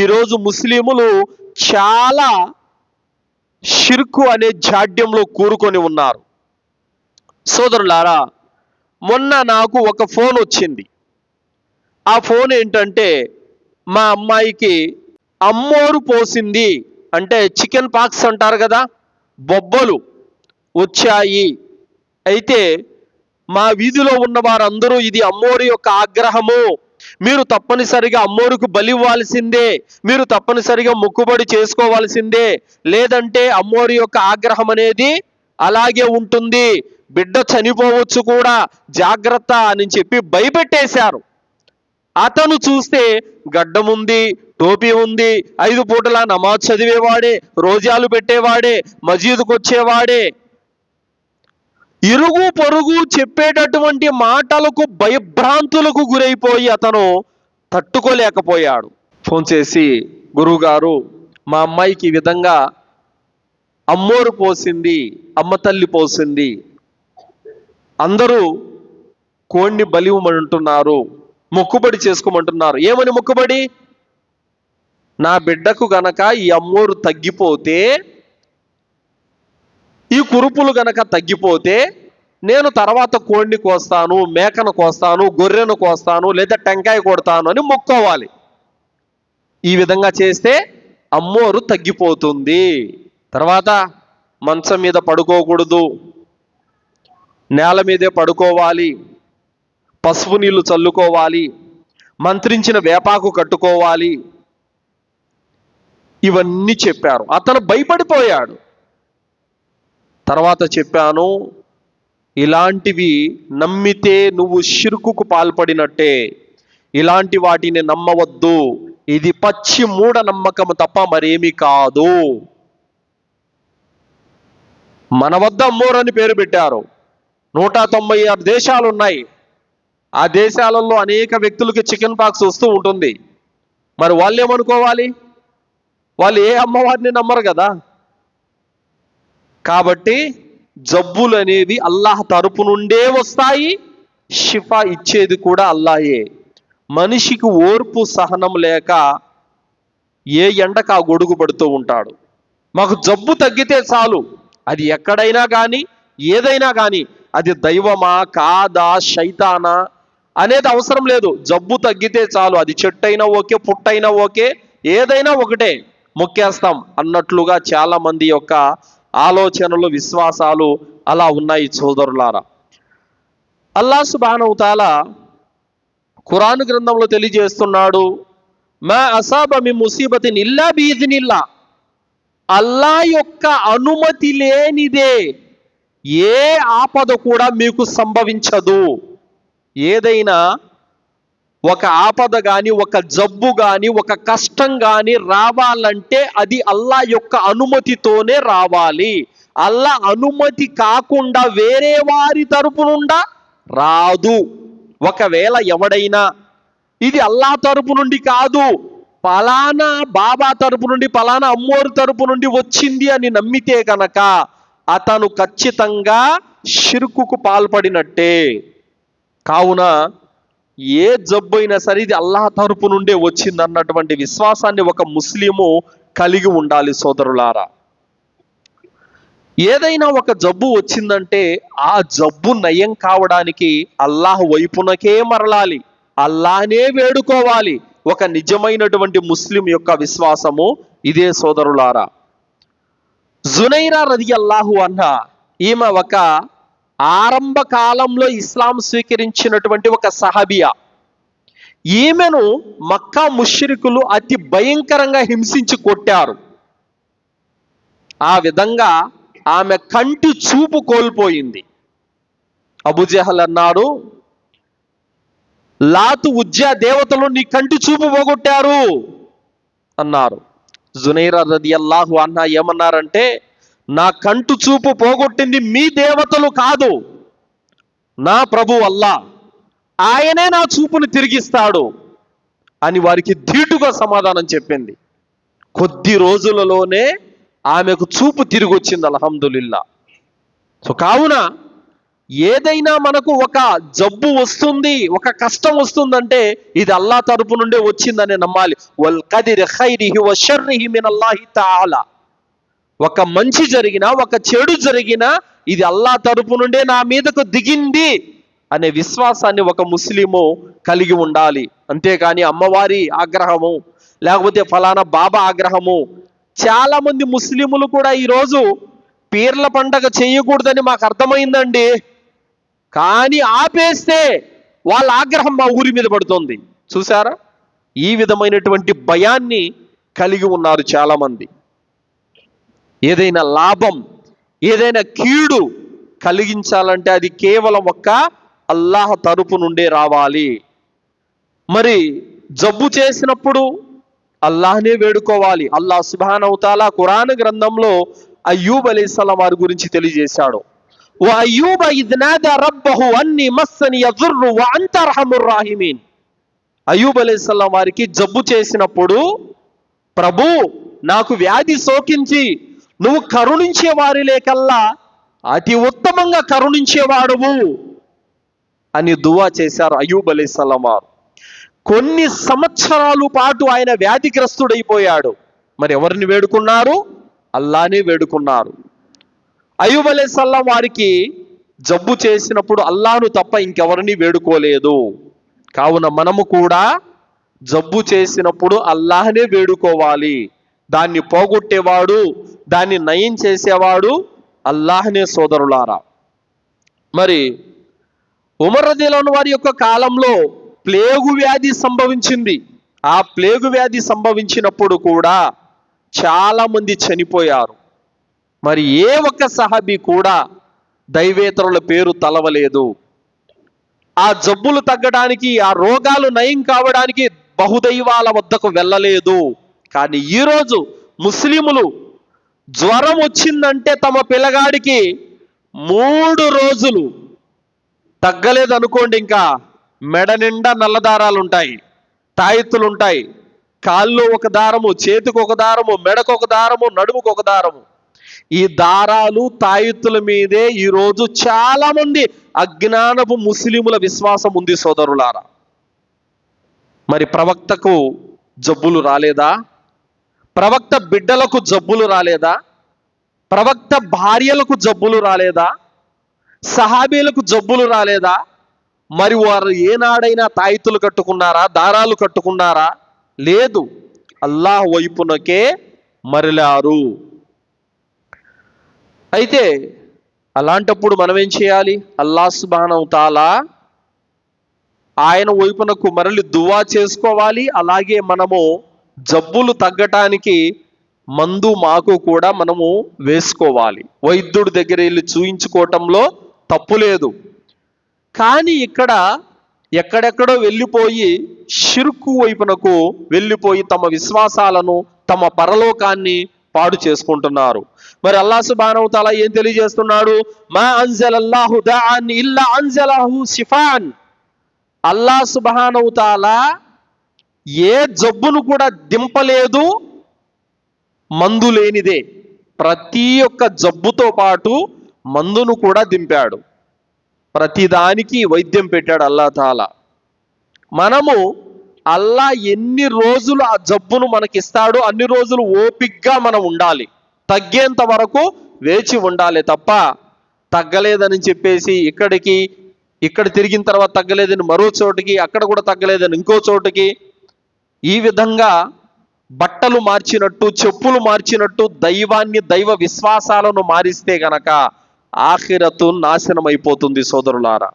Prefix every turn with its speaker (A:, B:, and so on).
A: ఈరోజు ముస్లిములు చాలా షిర్కు అనే జాడ్యంలో కూరుకొని ఉన్నారు. సోదరులారా మొన్న నాకు ఒక ఫోన్ వచ్చింది. ఆ ఫోన్ ఏంటంటే మా అమ్మాయికి అమ్మోరు పోసింది. అంటే చికెన్ పాక్స్ అంటారు కదా బొబ్బలు వచ్చాయి. అయితే మా వీధిలో ఉన్న వారందరూ ఇది అమ్మోరి యొక్క ఆగ్రహము. మీరు తప్పనిసరిగా అమ్మోరుకు బలి ఇవ్వాల్సిందే. మీరు తప్పనిసరిగా మొక్కుబడి చేసుకోవాల్సిందే. లేదంటే అమ్మోరి యొక్క ఆగ్రహం అనేది అలాగే ఉంటుంది. బిడ్డ చనిపోవచ్చు కూడా జాగ్రత్త అని చెప్పి భయపెట్టేశారు. అతను చూస్తే గడ్డముంది టోపీ ఉంది ఐదు పూటల నమాజ్ చదివేవాడే రోజాలు పెట్టేవాడే మసీదుకు వచ్చేవాడే ఇరుగు పొరుగు చెప్పేటటువంటి మాటలకు భయభ్రాంతులకు గురైపోయి అతను తట్టుకోలేకపోయాడు. ఫోన్ చేసి గురువుగారు మా అమ్మాయికి ఈ విధంగా అమ్మోరు పోసింది అమ్మ తల్లి పోసింది. అందరూ కోణ్ణి బలివమంటున్నారు మొక్కుబడి చేసుకోమంటున్నారు. ఏమని మొక్కుబడి? నా బిడ్డకు గనక ఈ అమ్మోరు తగ్గిపోతే ఈ కురుపులు గనక తగ్గిపోతే నేను తర్వాత కోడిని కోస్తాను మేకను కోస్తాను గొర్రెను కోస్తాను లేదా టెంకాయ కొడతాను అని మొక్కోవాలి. ఈ విధంగా చేస్తే అమ్మోరు తగ్గిపోతుంది. తర్వాత మంచం మీద పడుకోకూడదు. నేల మీదే పడుకోవాలి. పసుపు నీళ్ళు చల్లుకోవాలి. మంత్రించిన వేపాకు కట్టుకోవాలి. ఇవన్నీ చెప్పారు. అతను భయపడిపోయాడు. తర్వాత చెప్పాను ఇలాంటివి నమ్మితే నువ్వు షిరుకుకు పాల్పడినట్టే. ఇలాంటి వాటిని నమ్మవద్దు. ఇది పచ్చి మూఢ నమ్మకం తప్ప మరేమి కాదు. మన వద్ద అమ్మోర్ అని పేరు పెట్టారు. నూట తొంభై ఆరు దేశాలు ఉన్నాయి. ఆ దేశాలలో అనేక వ్యక్తులకి చికెన్ పాక్స్ వస్తూ ఉంటుంది. మరి వాళ్ళు ఏమనుకోవాలి? వాళ్ళు ఏ అమ్మవారిని నమ్మరు కదా? కాబట్టి జబ్బులు అనేవి అల్లాహ్ తరపు నుండే వస్తాయి షిఫా ఇచ్చేది కూడా అల్లాహే. మనిషికి ఓర్పు సహనం లేక ఏ ఎండకు ఆ గొడుగు పడుతూ ఉంటాడు. మాకు జబ్బు తగ్గితే చాలు. అది ఎక్కడైనా కానీ ఏదైనా కానీ అది దైవమా కాదా శైతానా అనేది అవసరం లేదు. జబ్బు తగ్గితే చాలు. అది చెట్టైనా ఓకే పుట్టైనా ఓకే ఏదైనా ఒకటే మొక్కేస్తాం అన్నట్లుగా చాలామంది యొక్క ఆలోచనలు విశ్వాసాలు అలా ఉన్నాయి సోదరులారా. అల్లా సుబానవుతాల ఖురాన్ గ్రంథంలో తెలియజేస్తున్నాడు మా అసాబ మీ ముసీబతిని ఇల్లా బీదినిల్లా అల్లా యొక్క అనుమతి లేనిదే ఏ ఆపద కూడా మీకు సంభవించదు. ఏదైనా ఒక ఆపద గాని ఒక జబ్బు గాని ఒక కష్టం గాని రావాలంటే అది అల్లా యొక్క అనుమతితోనే రావాలి. అల్లా అనుమతి కాకుండా వేరే వారి తరపు నుండా రాదు. ఒకవేళ ఎవడైనా ఇది అల్లా తరపు నుండి కాదు పలానా బాబా తరపు నుండి పలానా అమ్మోరు తరపు నుండి వచ్చింది అని నమ్మితే కనుక అతను ఖచ్చితంగా షిరుకుకు పాల్పడినట్టే. కావున ఏ జబ్బు అయినా సరే ఇది అల్లాహ్ తరపు నుండే వచ్చింది అన్నటువంటి విశ్వాసాన్ని ఒక ముస్లిము కలిగి ఉండాలి సోదరులారా. ఏదైనా ఒక జబ్బు వచ్చిందంటే ఆ జబ్బు నయం కావడానికి అల్లాహ్ వైపునకే మరలాలి. అల్లానే వేడుకోవాలి. ఒక నిజమైనటువంటి ముస్లిం యొక్క విశ్వాసము ఇదే సోదరులారా. జునైరా రది అల్లాహు అన్న ఈమె ఒక ఆరంభ కాలంలో ఇస్లాం స్వీకరించినటువంటి ఒక సహబియా. ఈమెను మక్కా ముష్రికులు అతి భయంకరంగా హింసించి కొట్టారు. ఆ విధంగా ఆమె కంటి చూపు కోల్పోయింది. అబుజహల్ అన్నాడు లాతు ఉజ్జా దేవతలు నీ కంటి చూపు పోగొట్టారు అన్నారు. జునైరా రది అల్లాహు అన్న ఏమన్నారంటే నా కంటు చూపు పోగొట్టింది మీ దేవతలు కాదు. నా ప్రభు అల్లా. ఆయనే నా చూపుని తిరిగిస్తాడు అని వారికి ధీటుగా సమాధానం చెప్పింది. కొద్ది రోజులలోనే ఆమెకు చూపు తిరిగి వచ్చింది అల్హమ్దులిల్లా. సో కావున ఏదైనా మనకు ఒక జబ్బు వస్తుంది ఒక కష్టం వస్తుందంటే ఇది అల్లా తరపు నుండే వచ్చిందని నమ్మాలి. వల్ కదిర్ ఖైరిహి వ షర్రిహి మిన్ అల్లాహి తఆలా ఒక మంచి జరిగినా ఒక చెడు జరిగినా ఇది అల్లా తరపు నుండే నా మీదకు దిగింది అనే విశ్వాసాన్ని ఒక ముస్లిము కలిగి ఉండాలి. అంతేకాని అమ్మవారి ఆగ్రహము లేకపోతే ఫలానా బాబా ఆగ్రహము. చాలా మంది ముస్లిములు కూడా ఈరోజు పీర్ల పండగ చేయకూడదని మాకు అర్థమైందండి. కానీ ఆపేస్తే వాళ్ళ ఆగ్రహం మా ఊరి మీద పడుతుంది. చూసారా ఈ విధమైనటువంటి భయాన్ని కలిగి ఉన్నారు చాలామంది. ఏదైనా లాభం ఏదైనా కీడు కలిగించాలంటే అది కేవలం ఒక్క అల్లాహ్ తరపు నుండే రావాలి. మరి జబ్బు చేసినప్పుడు అల్లాహ్నే వేడుకోవాలి. అల్లాహ్ సుబానవుతాలా ఖురాన్ గ్రంథంలో అయ్యూబ్ అలీస్లాం వారి గురించి తెలియజేశాడు. "వా అయ్యూబ ఇద్ రబ్బహు అన్ని మస్సని యదుర్రు వ అంత రాహిమీన్. అయ్యూబ్ అలీస్లాం వారికి జబ్బు చేసినప్పుడు ప్రభు నాకు వ్యాధి సోకించి నువ్వు కరుణించే వారి లేకల్లా అతి ఉత్తమంగా కరుణించేవాడువు అని దువా చేశారు అయ్యూబ్ అలీస్లాం వారు. కొన్ని సంవత్సరాలు పాటు ఆయన వ్యాధిగ్రస్తుడైపోయాడు. మరి ఎవరిని వేడుకున్నారు? అల్లానే వేడుకున్నారు. అయ్యూబ్ అలీసల్లం వారికి జబ్బు చేసినప్పుడు అల్లాను తప్ప ఇంకెవరిని వేడుకోలేదు. కావున మనము కూడా జబ్బు చేసినప్పుడు అల్లాహనే వేడుకోవాలి. దాన్ని పోగొట్టేవాడు దాన్ని నయం చేసేవాడు అల్లాహనే సోదరులారా. మరి ఉమర్ వారి యొక్క కాలంలో ప్లేగు వ్యాధి సంభవించింది. ఆ ప్లేగు వ్యాధి సంభవించినప్పుడు కూడా చాలామంది చనిపోయారు. మరి ఏ ఒక్క సహాబీ కూడా దైవేతరుల పేరు తలవలేదు. ఆ జబ్బులు తగ్గడానికి ఆ రోగాలు నయం కావడానికి బహుదైవాల వద్దకు వెళ్ళలేదు. కానీ ఈరోజు ముస్లిములు జ్వరం వచ్చిందంటే తమ పిల్లగాడికి మూడు రోజులు తగ్గలేదు అనుకోండి ఇంకా మెడ నిండా నల్లదారాలు ఉంటాయి తాయెత్తులు ఉంటాయి కాళ్ళు ఒక దారము చేతికి ఒక దారము మెడకు ఒక దారము నడుముకు ఒక దారము. ఈ దారాలు తాయెత్తుల మీదే ఈరోజు చాలామంది అజ్ఞానపు ముస్లిముల విశ్వాసం ఉంది సోదరులారా. మరి ప్రవక్తకు జబ్బులు రాలేదా? ప్రవక్త బిడ్డలకు జబ్బులు రాలేదా? ప్రవక్త భార్యలకు జబ్బులు రాలేదా? సహాబీలకు జబ్బులు రాలేదా? మరి వారు ఏనాడైనా తాయితులు కట్టుకున్నారా? దారాలు కట్టుకున్నారా? లేదు. అల్లాహ్ వైపునకే మరలారు. అయితే అలాంటప్పుడు మనం ఏం చేయాలి? అల్లా సుబానం తాలా ఆయన వైపునకు మరలి దువా చేసుకోవాలి. అలాగే మనము జబ్బులు తగ్గటానికి మందు మాకు కూడా మనము వేసుకోవాలి. వైద్యుడి దగ్గర వెళ్ళి చూయించుకోవటంలో తప్పు లేదు. కానీ ఇక్కడ ఎక్కడెక్కడో వెళ్ళిపోయి షిరుకు వైపునకు వెళ్ళిపోయి తమ విశ్వాసాలను తమ పరలోకాన్ని పాడు చేసుకుంటున్నారు. మరి అల్లా సుబానవు ఏం తెలియజేస్తున్నాడు? మా అంజల్ అల్లాహు దాన్ ఇల్లా అహు సిఫాన్ అల్లా సుబానవు తాలా ఏ జబ్బును కూడా దింపలేదు మందు లేనిదే. ప్రతి ఒక్క జబ్బుతో పాటు మందును కూడా దింపాడు. ప్రతిదానికి వైద్యం పెట్టాడు అల్లా తాలా. మనము అల్లా ఎన్ని రోజులు ఆ జబ్బును మనకిస్తాడో అన్ని రోజులు ఓపిగ్గా మనం ఉండాలి. తగ్గేంత వరకు వేచి ఉండాలి తప్ప తగ్గలేదని చెప్పేసి ఇక్కడికి ఇక్కడ తిరిగిన తర్వాత తగ్గలేదని మరో చోటుకి అక్కడ కూడా తగ్గలేదని ఇంకో చోటుకి ఈ విధంగా బట్టలు మార్చినట్టు చెప్పులు మార్చినట్టు దైవాన్ని దైవ విశ్వాసాలను మారిస్తే గనక ఆఖిరతు నాశనం అయిపోతుంది సోదరులారా.